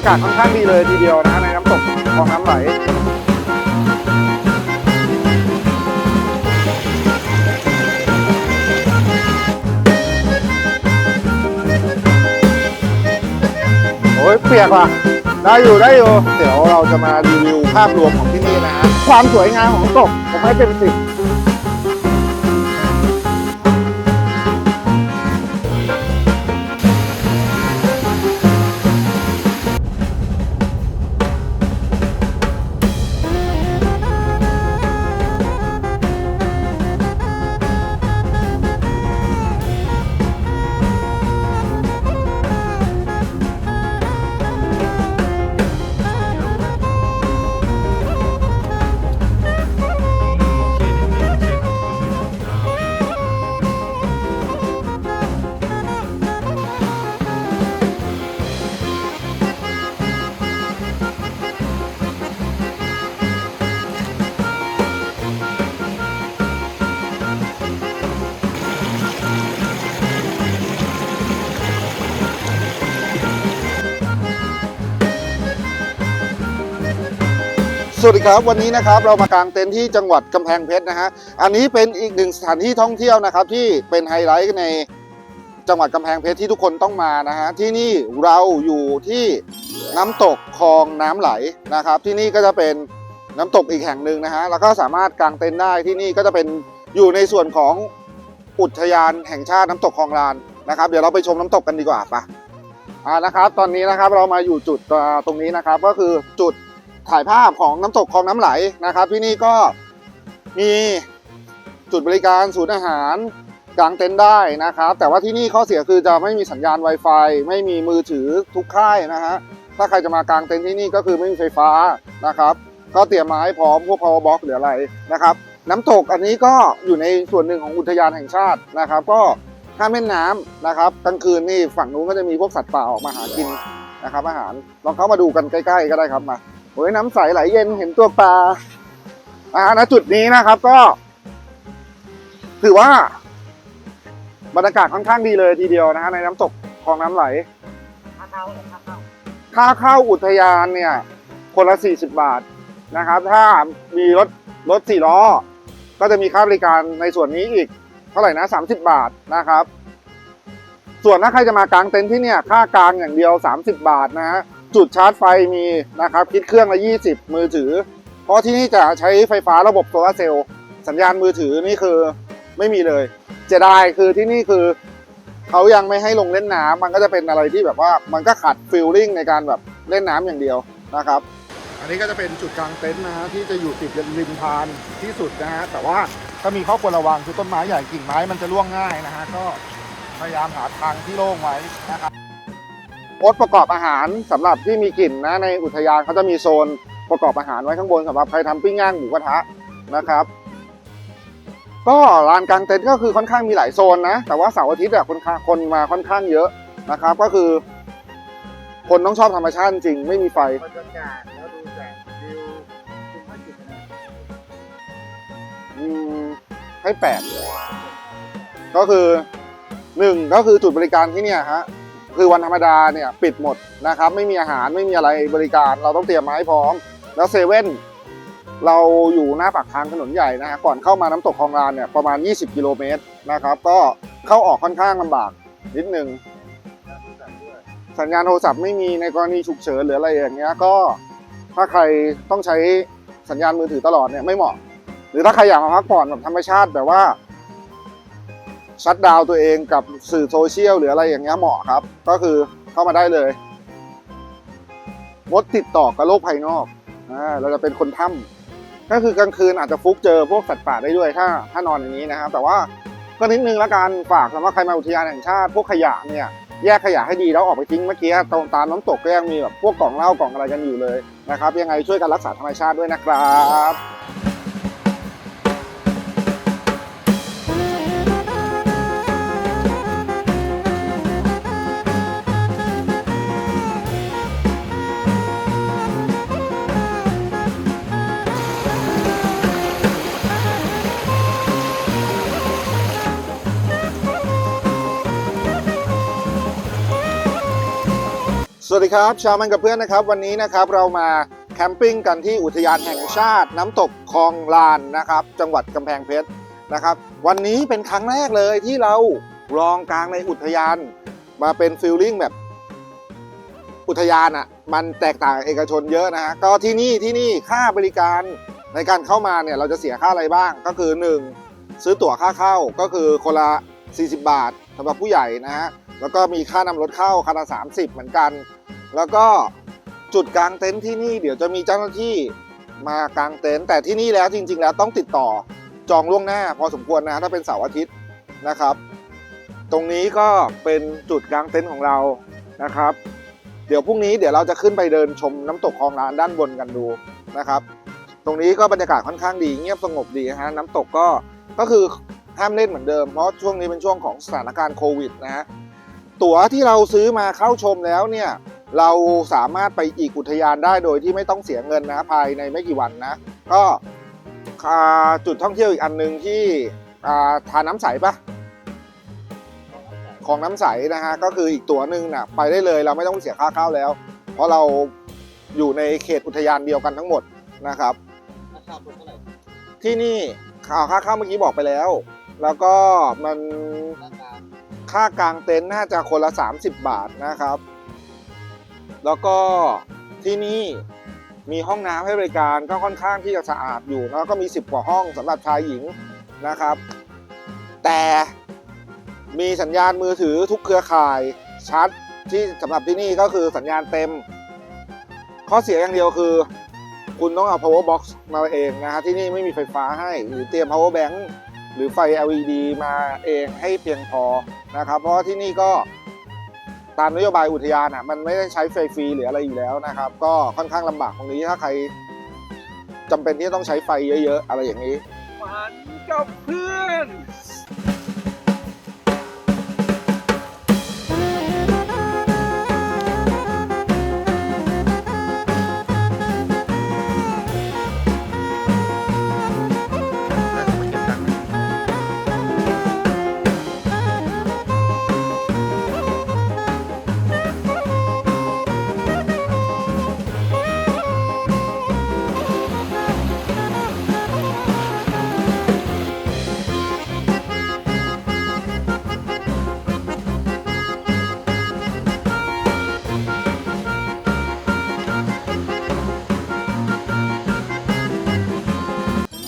ากาศค่อนข้างดีเลยทีเดียวนะในน้ำตกคลองน้ำไหลโอ้ยเปียกว่ะได้อยู่ได้อยู่ เดี๋ยวเราจะมารีวิวภาพรวมของที่นี่นะฮะความสวยงามของน้ำตกผมให้เป็นสิบ สวัสดีครับวันนี้นะครับเรามากางเต็นท์ที่จังหวัดกำแพงเพชรนะฮะอันนี้เป็นอีกหนึ่งสถานที่ท่องเที่ยวนะครับที่เป็นไฮไลท์ในจังหวัดกำแพงเพชรที่ทุกคนต้องมานะฮะที่นี่เราอยู่ที่น้ำตกคลองน้ำไหลนะครับ ที่นี่ก็จะเป็นน้ำตกอีกแห่งหนึ่งนะฮะแล้วก็สามารถกางเต็นท์ได้ที่นี่ก็จะเป็นอยู่ในส่วนของอุทยานแห่งชาติน้ำตกคลองลานนะครับ เดี๋ยวเราไปชมน้ำตกกันดีกว่าปะอ่านะครับ ตอนนี้นะครับเรามาอยู่จุดตรงนี้นะครับก็คือจุด ถ่ายภาพของน้ำตกคลองน้ำไหลนะครับ ที่นี่ก็มีจุดบริการศูนย์อาหารกางเต็นท์ได้นะครับ แต่ว่าที่นี่ข้อเสียคือจะไม่มีสัญญาณ Wi-Fi ไม่มีมือถือทุกค่ายนะฮะถ้าใครจะมากางเต็นท์ที่นี่ก็คือไม่มีไฟฟ้านะครับ ก็เตรียมมาให้พร้อมพวก power box หรืออะไรนะครับ น้ำตกอันนี้ก็อยู่ในส่วนหนึ่งของอุทยานแห่งชาตินะครับ ก็ข้ามแม่น้ำนะครับกลางคืนนี่ฝั่งนู้นก็จะมีพวกสัตว์ป่าออกมาหากินนะครับอาหารลองเข้ามาดูกันใกล้ ๆ ก็ได้ครับมา โอ้ยน้ำใสไหลเย็นเห็นตัวปลาอ่าณจุดนี้นะครับก็ ถือว่าบรรยากาศค่อนข้างดีเลยทีเดียวนะฮะในน้ำตกคลองน้ำไหลค่าเข้าเลยค่าเข้าค่าเข้าอุทยานเนี่ย คนละ 40 บาทนะครับ ถ้ามีรถรถสี่ล้อ ก็จะมีค่าบริการในส่วนนี้อีก เท่าไหร่นะ30 บาทนะครับ ส่วนถ้าใครจะมากางเต็นท์ที่เนี่ย ค่ากางอย่างเดียว 30 บาทนะฮะ จุดชาร์จไฟมีนะครับคิดเครื่องละ 20 มือถือ เพราะที่นี่จะใช้ไฟฟ้าระบบโซลาร์เซลล์สัญญาณมือถือนี่คือไม่มีเลยเจไดายคือที่นี่คือเขายังไม่ให้ลงเล่นน้ำมันก็จะเป็นอะไรที่แบบว่ามันก็ขาดฟิลลิ่งในการแบบเล่นน้ำอย่างเดียวนะครับ อันนี้ก็จะเป็นจุดกลางเต็นท์นะฮะที่จะอยู่ติดริมทานที่สุดนะฮะแต่ว่าถ้ามีข้อควรระวังคือต้นไม้ใหญ่กิ่งไม้มันจะร่วงง่ายนะฮะก็พยายามหาทางที่โล่งไว้นะครับ โอ๊ตประกอบอาหารสำหรับที่มีกลิ่นนะในอุทยานเขาจะมีโซนประกอบอาหารไว้ข้างบนสำหรับใครทำปิ้งย่างหมูกระทะนะครับ ก็ลานกลางเต็นท์ก็คือค่อนข้างมีหลายโซนนะ แต่ว่าเสาร์อาทิตย์อะคนข้าคนมาค่อนข้างเยอะนะครับ ก็คือ คนต้องชอบธรรมชาติจริงไม่มีไฟบรรยากาศแล้วดูแสงวิวคุณว่าจุดไหนอืมให้แปดก็คือหนึ่งก็คือจุดบริการที่เนี่ยฮะ คือวันธรรมดาเนี่ยปิดหมดนะครับ ไม่มีอาหารไม่มีอะไรบริการ เราต้องเตรียมมาให้พร้อม แล้วเซเว่นเราอยู่หน้าปากทางถนนใหญ่นะฮะก่อนเข้ามาน้ำตกคลองลานเนี่ยประมาณ 20 กิโลเมตรนะครับ ก็เข้าออกค่อนข้างลำบากนิดนึงสัญญาณโทรศัพท์ไม่มีในกรณีฉุกเฉินหรืออะไรอย่างเงี้ยก็ถ้าใครต้องใช้สัญญาณมือถือตลอดเนี่ยไม่เหมาะ หรือถ้าใครอยากมาพักผ่อนแบบธรรมชาติแบบว่า ชัดดาวตัวเองกับสื่อโซเชียลหรืออะไรอย่างเงี้ยเหมาะครับ ก็คือเข้ามาได้เลยงดติดต่อกับโลกภายนอกอ่าเราจะเป็นคนถ้ำก็คือกลางคืนอาจจะฟุกเจอพวกสัตว์ป่าได้ด้วยถ้าถ้านอนอย่างนี้นะครับ แต่ว่าก็นิดนึงละกันฝากสำหรับใครมาอุทยานแห่งชาติ พวกขยะเนี่ยแยกขยะให้ดีแล้วออกไปทิ้งเมื่อกี้ตรงตามน้ำตกก็ยังมีแบบพวกกล่องเหล้ากล่องอะไรกันอยู่เลยนะครับ ยังไงช่วยกันรักษาธรรมชาติด้วยนะครับ ครับ ชาวมันกับเพื่อนนะครับ วันนี้นะครับเรามาแคมปิ้งกันที่อุทยานแห่งชาติ น้ำตกคลองลานนะครับ จังหวัดกำแพงเพชรนะครับ วันนี้เป็นครั้งแรกเลยที่เราลองกลางในอุทยาน มาเป็นฟิลลิ่งแบบอุทยานอะ่ะมันแตกต่างเอกชนเยอะนะฮะก็ที่นี่ที่นี่ค่าบริการในการเข้ามาเนี่ยเราจะเสียค่าอะไรบ้างก็คือ 1 ซื้อตั๋วค่าเข้าก็คือคนละ 40 บาทสำหรับผู้ใหญ่นะฮะแล้วก็มีค่านำรถเข้าคันละ30 เหมือนกัน แล้วก็จุดกลางเต็นท์ที่นี่เดี๋ยวจะมีเจ้าหน้าที่มากางเต็นท์แต่ที่นี่แล้วจริง ๆ แล้วต้องติดต่อจองล่วงหน้า พอสมควรนะถ้าเป็นเสาร์อาทิตย์นะครับ ตรงนี้ก็เป็นจุดกลางเต็นท์ของเรานะครับ เดี๋ยวพรุ่งนี้เดี๋ยวเราจะขึ้นไปเดินชมน้ำตกคลองลานด้านบนกันดูนะครับ ตรงนี้ก็บรรยากาศค่อนข้างดีเงียบสงบดีนะฮะน้ำตกก็ก็คือห้ามเล่นเหมือนเดิม เพราะช่วงนี้เป็นช่วงของสถานการณ์โควิดนะฮะตั๋วที่เราซื้อมาเข้าชมแล้วเนี่ย เราสามารถไปอีกอุทยานได้โดยที่ไม่ต้องเสียเงินนะภายในไม่กี่วันนะก็อ่าจุดท่องเที่ยวอีกอันหนึ่งที่อ่าทานน้ำใสปะของน้ำใสนะฮะก็คืออีกตั๋วหนึ่งนะไปได้เลยเราไม่ต้องเสียค่าเข้าแล้ว เพราะเราอยู่ในเขตอุทยานเดียวกันทั้งหมดนะครับราคาเป็นเท่าไหร่ที่นี่ค่าค่าเข้าเมื่อกี้บอกไปแล้ว แล้วก็มันราคาค่ากางเต็นท์น่าจะคนละ 30 บาทนะครับ แล้วก็ที่นี่มีห้องน้ำให้บริการก็ค่อนข้างที่จะสะอาดอยู่แล้วก็มี 10 กว่าห้องสำหรับชายหญิงนะครับ แต่มีสัญญาณมือถือทุกเครือข่ายชัดที่สำหรับที่นี่ก็คือสัญญาณเต็ม ข้อเสียอย่างเดียวคือ คุณต้องเอา power box มาเองนะฮะที่นี่ไม่มีไฟฟ้าให้หรือเตรียม power bank หรือไฟ LED มาเองให้เพียงพอนะครับ เพราะที่นี่ก็ามนโยบายอุทยานอะมันไม่ได้ใช้ไฟฟรีหรืออะไรอยู่แล้วนะครับ ก็ค่อนข้างลำบากตรงนี้ถ้าใครจำเป็นที่จะต้องใช้ไฟเยอะ ๆ อะไรอย่างนี้ฝันกับเพื่อน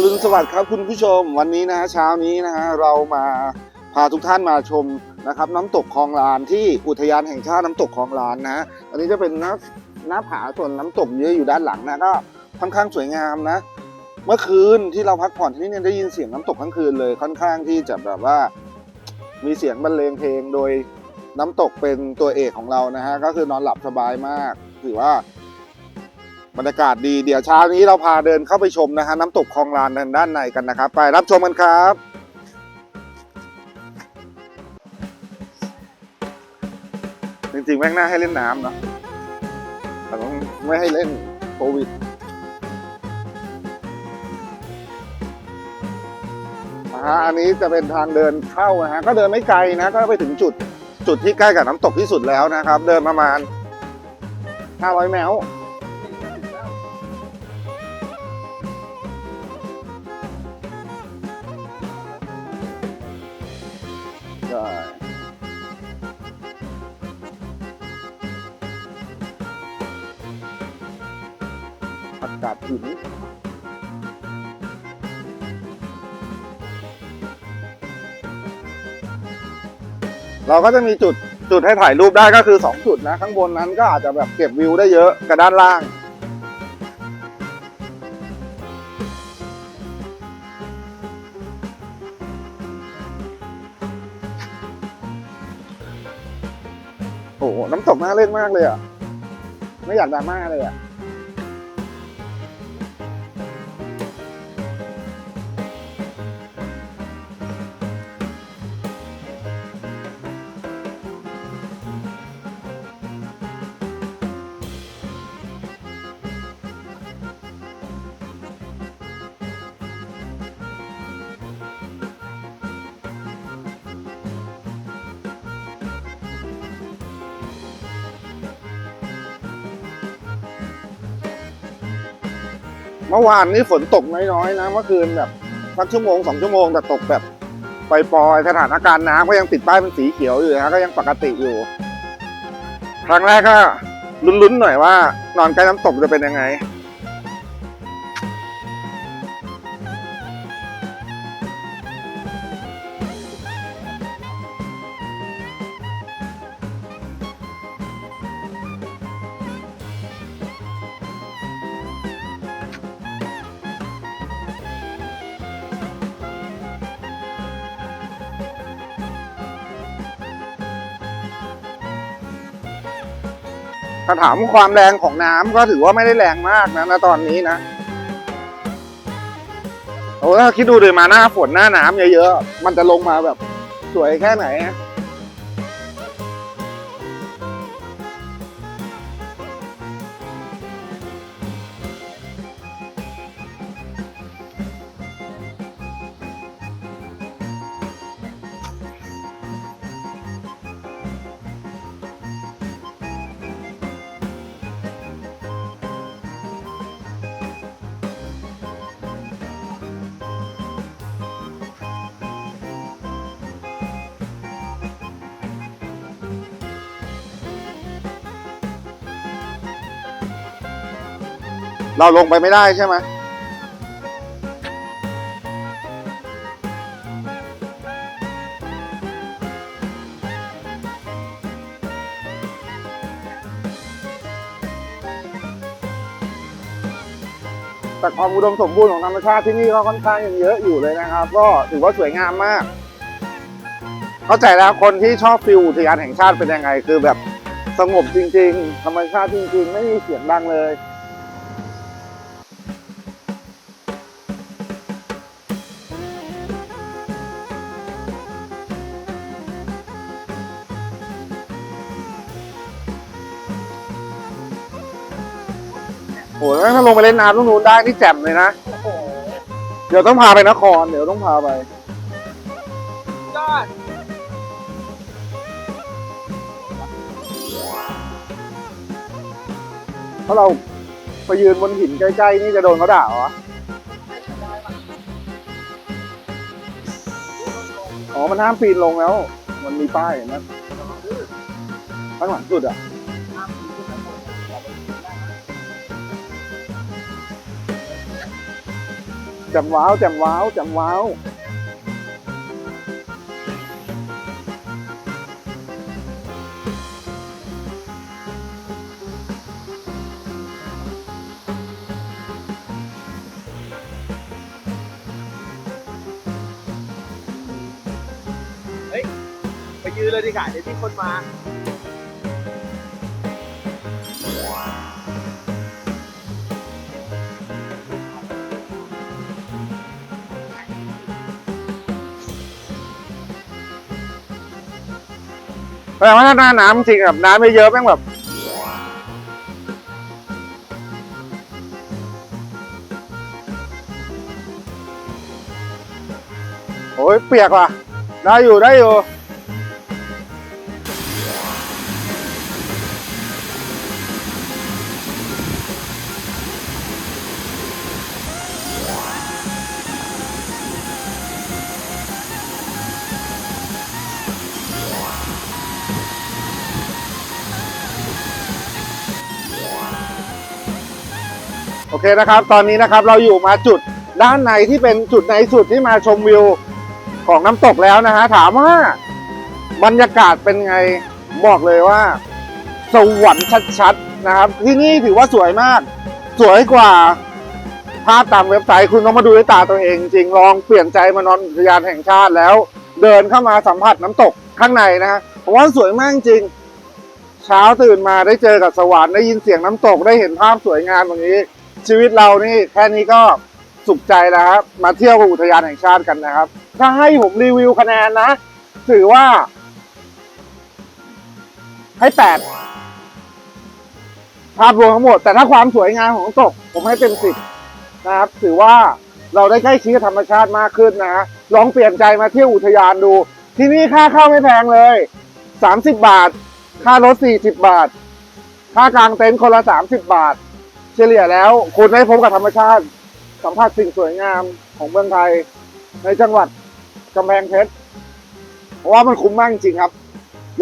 อรุณสวัสดิ์ครับคุณผู้ชมวันนี้นะฮะเช้านี้นะฮะเรามาพาทุกท่านมาชมนะครับน้ำตกคลองลานที่อุทยานแห่งชาติน้ำตกคลองลานนะฮะอันนี้จะเป็นหน้าหน้าผาส่วนน้ำตกเยอะอยู่ด้านหลังนะก็ค่อนข้างสวยงามนะ เมื่อคืนที่เราพักผ่อนที่นี่เนี่ยได้ยินเสียงน้ำตกทั้งคืนเลยค่อนข้างที่จะแบบว่า มีเสียงบรรเลงเพลงโดยน้ำตกเป็นตัวเอกของเรานะฮะก็คือนอนหลับสบายมากถือว่า บรรยากาศดีเดี๋ยวเช้านี้เราพาเดินเข้าไปชมนะฮะน้ำตกคลองลานด้านในกันนะครับ ไปรับชมกันครับจริงๆแม่งน่าให้เล่นน้ำเนาะแต่ต้องไม่ให้เล่นโควิดนะฮะอันนี้จะเป็นทางเดินเข้านะฮะก็เดินไม่ไกลนะก็ไปถึงจุดจุดที่ใกล้กับน้ำตกที่สุดแล้วนะครับ เดินประมาณ 500แมวใเราก็จะมีจุดจุดให้ถ่ายรูปได้ก็คือ 2 จุดนะ ข้างบนนั้นก็อาจจะแบบเก็บวิวได้เยอะกับด้านล่าง โอ้โหน้ำตกน่าเล่นมากเลยอะ ไม่อยากดราม่าเลยอะ เมื่อวานนี้ฝนตกน้อยๆนะเมื่อคืนแบบสักชั่วโมงสองชั่วโมงแต่ตกแบบปล่อยๆสถานการณ์น้ำก็ยังติดป้ายเป็นสีเขียวอยู่นะฮะก็ยังปกติอยู่ ครั้งแรกก็ลุ้นๆหน่อยว่านอนใกล้น้ำตกจะเป็นยังไง ถ้าถามความแรงของน้ำก็ถือว่าไม่ได้แรงมากนะณตอนนี้นะโอ้ถ้าคิดดูเลยมาหน้าฝนหน้าน้ำเยอะๆมันจะลงมาแบบสวยแค่ไหน เราลงไปไม่ได้ใช่ไหมแต่ความอุดมสมบูรณ์ของธรรมชาติที่นี่ก็ค่อนข้างยังเยอะอยู่เลยนะครับ ก็ถือว่าสวยงามมาก เข้าใจแล้วคนที่ชอบฟิลอุทยานแห่งชาติเป็นยังไง คือแบบสงบจริง ๆ ธรรมชาติจริง ๆ ไม่มีเสียงดังเลย โอ้ยถ้าลงไปเล่นน้ำตรงนู้นได้นี่แจ่มเลยนะ โอ้โหเดี๋ยวต้องพาไปนคร เดี๋ยวต้องพาไป ยอดเพราะเราไปยืนบนหินใกล้ๆนี่จะโดนเขาด่าเหรอ อ๋อ มันห้ามปีนลงแล้ว มันมีป้ายเห็นะข้างหลังสุดอะ จ่มว้าวแจ่มว้าวแจ่มว้าวไปยืนเลยดีกว่าเดี๋ยวมีคนมา แต่ว่าถ้าหน้าน้ำจริงแบบน้ำไม่เยอะแม่งแบบโอ้ยเปียกว่ะ ได้อยู่ได้อยู่ เคนะครับ ตอนนี้นะครับเราอยู่มาจุดด้านในที่เป็นจุดในสุดที่มาชมวิวของน้ำตกแล้วนะฮะถามว่าบรรยากาศเป็นไงบอกเลยว่า สวรรค์ชัดๆนะครับ ที่นี่ถือว่าสวยมาก สวยกว่าภาพตามเว็บไซต์คุณต้องมาดูด้วยตาตัวเอง จริงลองเปลี่ยนใจมานอนอุทยานแห่งชาติแล้ว เดินเข้ามาสัมผัสน้ำตกข้างในนะฮะผมว่าสวยมากจริง เช้าตื่นมาได้เจอกับสวรรค์ได้ยินเสียงน้ำตกได้เห็นภาพสวยงามแบบนี้ ชีวิตเรานี่แค่นี้ก็สุขใจแล้วครับมาเที่ยวอุทยานแห่งชาติกันนะครับ ถ้าให้ผมรีวิวคะแนนนะถือว่า ให้แปดภาพรวมทั้งหมด แต่ถ้าความสวยงามของน้ำตก ผมให้เต็มสิบนะครับ ถือว่าเราได้ใกล้ชิดธรรมชาติมากขึ้นนะฮะลองเปลี่ยนใจมาเที่ยวอุทยานดู ที่นี่ค่าเข้าไม่แพงเลยสามสิบบาท ค่ารถสี่สิบบาท ค่ากลางเต็นท์คนละสามสิบบาท เฉลี่ยแล้ว คุณได้พบกับธรรมชาติ สัมผัสสิ่งสวยงามของเมืองไทย ในจังหวัดกำแพงเพชรเพราะว่ามันคุ้มมากจริงครับ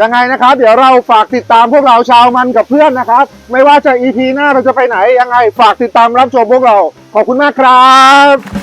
ยังไงนะครับ เดี๋ยวเราฝากติดตามพวกเราชาวมันกับเพื่อนนะครับ ไม่ว่าจะ EP หน้าเราจะไปไหนยังไง ฝากติดตามรับชมพวกเรา ขอบคุณมากครับ